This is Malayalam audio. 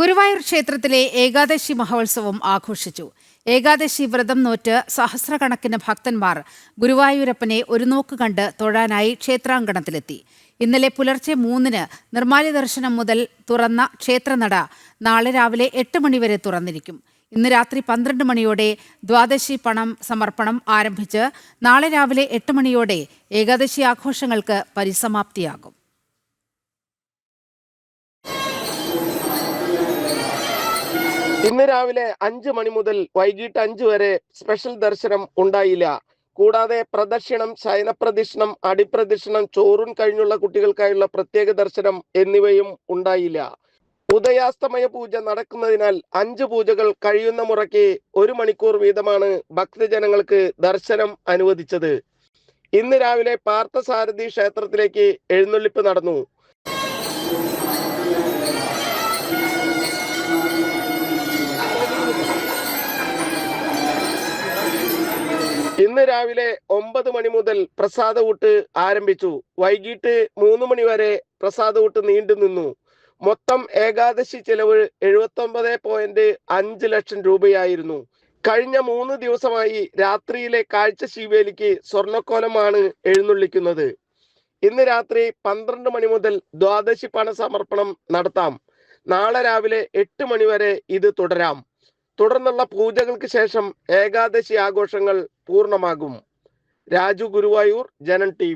ഗുരുവായൂർ ക്ഷേത്രത്തിലെ ഏകാദശി മഹോത്സവം ആഘോഷിച്ചു. ഏകാദശി വ്രതം നോറ്റ് സഹസ്രക്കണക്കിന് ഭക്തന്മാർ ഗുരുവായൂരപ്പനെ ഒരു നോക്ക് കണ്ട് തൊഴാനായി ക്ഷേത്രാങ്കണത്തിലെത്തി. ഇന്നലെ പുലർച്ചെ മൂന്നിന് നിർമ്മാല്യ ദർശനം മുതൽ തുറന്ന ക്ഷേത്രനട നാളെ രാവിലെ എട്ട് മണിവരെ തുറന്നിരിക്കും. ഇന്ന് രാത്രി പന്ത്രണ്ട് മണിയോടെ ദ്വാദശി പണം സമർപ്പണം ആരംഭിച്ച് നാളെ രാവിലെ എട്ട് മണിയോടെ ഏകാദശി ആഘോഷങ്ങൾക്ക് പരിസമാപ്തിയാകും. ഇന്ന് രാവിലെ അഞ്ച് മണി മുതൽ വൈകിട്ട് അഞ്ച് വരെ സ്പെഷ്യൽ ദർശനം ഉണ്ടായില്ല. കൂടാതെ പ്രദക്ഷിണം ശയനപ്രദക്ഷിണം അടിപ്രദക്ഷിണം ചോറും കഴിഞ്ഞുള്ള കുട്ടികൾക്കായുള്ള പ്രത്യേക ദർശനം എന്നിവയും ഉണ്ടായില്ല. ഉദയാസ്തമയ പൂജ നടക്കുന്നതിനാൽ അഞ്ച് പൂജകൾ കഴിയുന്ന മുറയ്ക്ക് ഒരു മണിക്കൂർ വീതമാണ് ഭക്തജനങ്ങൾക്ക് ദർശനം അനുവദിച്ചത്. ഇന്ന് രാവിലെ പാർത്ഥസാരഥി ക്ഷേത്രത്തിലേക്ക് എഴുന്നള്ളിപ്പ് നടന്നു. ഇന്ന് രാവിലെ ഒമ്പത് മണി മുതൽ പ്രസാദകൂട്ട് ആരംഭിച്ചു. വൈകിട്ട് മൂന്ന് മണി വരെ പ്രസാദകൂട്ട് നീണ്ടു നിന്നു. മൊത്തം ഏകാദശി ചെലവ് എഴുപത്തി ഒമ്പത് പോയിന്റ് അഞ്ച് ലക്ഷം രൂപയായിരുന്നു. കഴിഞ്ഞ മൂന്ന് ദിവസമായി രാത്രിയിലെ കാഴ്ച ശീവേലിക്ക് സ്വർണക്കോലമാണ് എഴുന്നള്ളിക്കുന്നത്. ഇന്ന് രാത്രി പന്ത്രണ്ട് മണി മുതൽ ദ്വാദശി പണ സമർപ്പണം നടത്താം. നാളെ രാവിലെ എട്ട് മണി വരെ ഇത് തുടരാം. തുടർന്നുള്ള പൂജകൾക്ക് ശേഷം ഏകാദശി ആഘോഷങ്ങൾ പൂർണമാകും. രാജു ഗുരുവായൂർ ജനൻ ടി